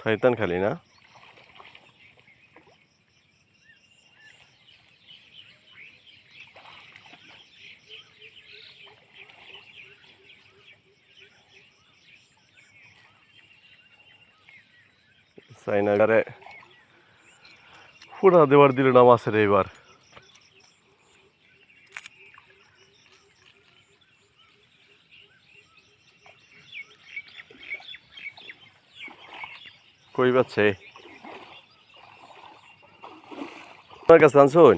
শয়তান খালি না? সাইনাগারে ফুড়া দেওয়ার দিল না মাছের এইবার। কই পাচ্ছে তোমার কাছে আনছুন?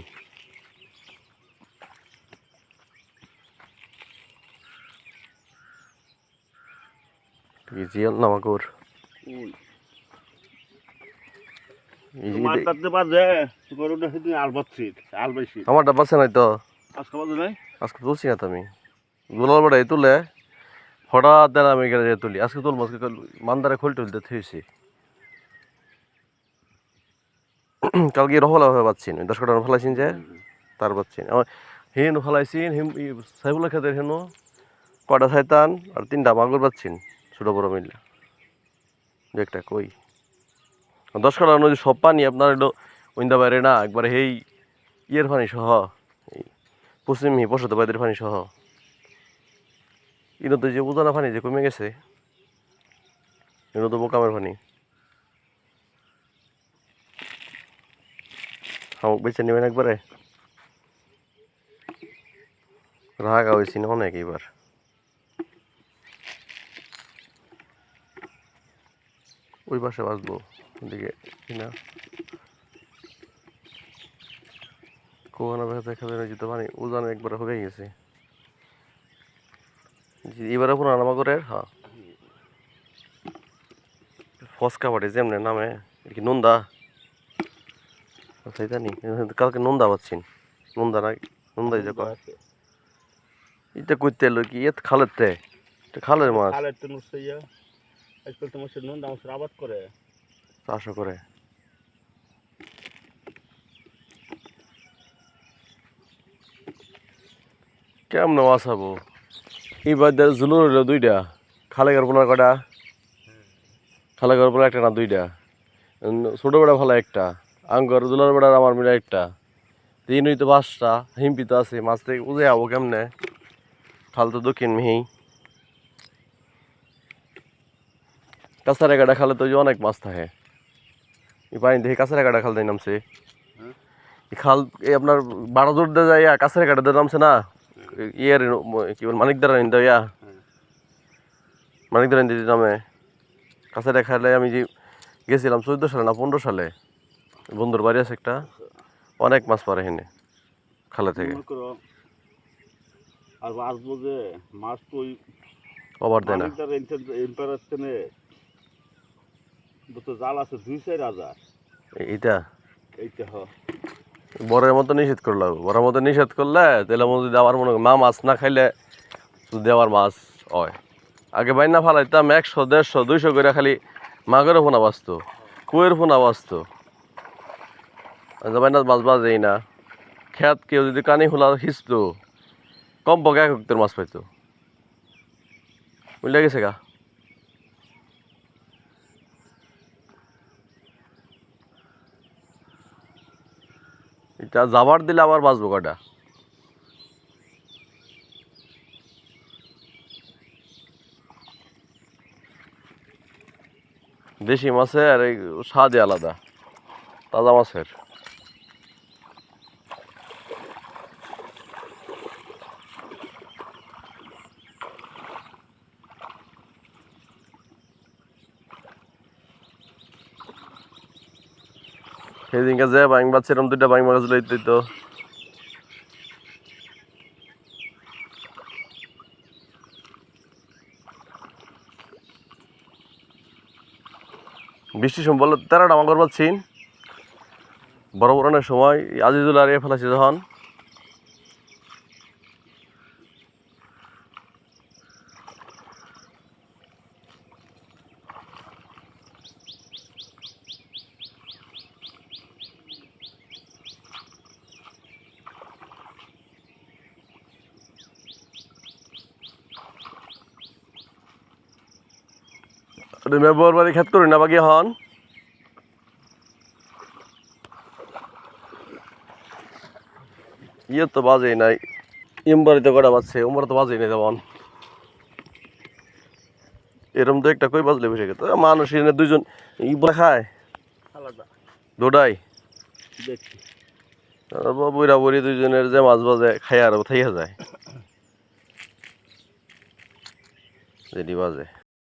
জিয়াল আমারটা নাই তো। আজকে তুলছি না তো আমি। গোলাল বাড়াই তুলে হঠাৎ আমি গেলে তুলি আজকে তুলবো আজকে মান্দারে খোল তুলতে থুয়েছি কালকে রহলা হয়ে পাচ্ছি না দশ কটা ফেলাইছেন যে তার পাচ্ছি না আমার হিন ফেলাইছিন হিম সাইবুল্লা খেতের হেন কটা শয়তান আর তিনটা মাগুর পাচ্ছেন ছোটো বড় মিললে। দু একটা কই। দশ কটা নদী সব পানি আপনার এলো ওইন্দা বাইরে না একবারে সেই ইয়ের পানি সহ এই পশ্চিমী পশুতে বাইদের পানি সহ। ইনো তো যে উজানা পানি যে কমে গেছে ইনো তো বোকামের পানি। শামুক বেছে নেবেন একবারে? রাগা হয়েছি না অনেক এবার। ওই পাশে বাঁচবো, ওদিকে কিনা কোয়ানা দেখা দেখা যায় যেতে পানি উজান একবার হয়ে গেছে। এবারে পুরো নামা করে হ্যাঁ। ফসকা বাড়ি যেমনে নামে কি নন্দা। কালকে নন্দা পাচ্ছেন নন্দা না নন্দাই যে এটা করতে এলো কি? এত খালের তে। এটা খালের মাছ। খালের তো আজকাল তোমার সে নন্দা মাছের আবাদ করে। চাষও করে। কেমন মাছ হব এইবার দেড় জুলুর হইল দুইটা। খালে গার পোনার কটা খালে গার পোনা একটা না দুইটা? উম, ছোট বেড়া ভালো একটা। আঙ্গর জুলার বেড়ার আমার মিলে একটা। তিন হইতো পাঁচটা, হিমপি তো আছে, মাছ থেকে উজে যাব কেমনে? খাল তো দক্ষিণ মিহি। কাছারে গাড়া খালে তো অনেক মাছ থাকে। এই পানি দেখে কাছারে গাড়া খাল দিয়ে নামছে। খাল, এই আপনার বারো জোর দিয়ে যায় কাছারে গাড়া দিয়ে নামছে না? ইয়ের কি বল, মানিক মানিকদার নিন্দা ইয়া মানিক মানিকদার নিন্দা নামে। কাছারে খালে আমি যে গেছিলাম চোদ্দ সালে না পনেরো সালে? বন্ধুর বাড়ি আছে একটা অনেক মাছ পারে হেনে খালে থেকে। আর আসব যে মাছ তো ওই দেয় না। দুটো জাল আছে দুই চার হাজার। এইটা? এইটা হ। বরের মতো নিষেধ করল বরের মতো নিষেধ করলে তাহলে মধ্যে যদি আবার মনে মা মাছ না খাইলে যদি আবার মাছ হয়। আগে বাইনা ফালাইতাম একশো দেড়শো দুইশো করে খালি মাগের ফোনা বাঁচতো কুয়ের ফোনা বাঁচতো বাইনা মাছ বাজেই না। খেত কেউ যদি কানি খোলা খিচতো কম পকে এক মাছ পাইতো। বুঝলে গেছে গা? এটা যাবার দিলে আবার বাঁচবো কটা দেশি মাছের আর এই স্বাদই আলাদা, তাজা মাছের। সেদিনকে যে বাইং বাচ্চারম দুইটা বাইং মাছ লইতে তো। বৃষ্টির সময় বলল, তেরোটা মাগর পাচ্ছিন বড় বড়নের সময় আজিজুল আর এ ফেলাছি যখন বর বাড়ি খেত করি না বাকি হন। ইয়ে তো বাজেই নাই ইমবাড়িতে কটা বাজছে উমরা তো বাজেই নাই তেমন। এরম তো একটা কই বাজলে বসে গেছে মানুষ এনে দুজন ইবা খায়। দোডাই। বুড়া বুড়ি দুইজনের যে মাছ বাজে খাই আর থাইয়া যায়। যদি বাজে।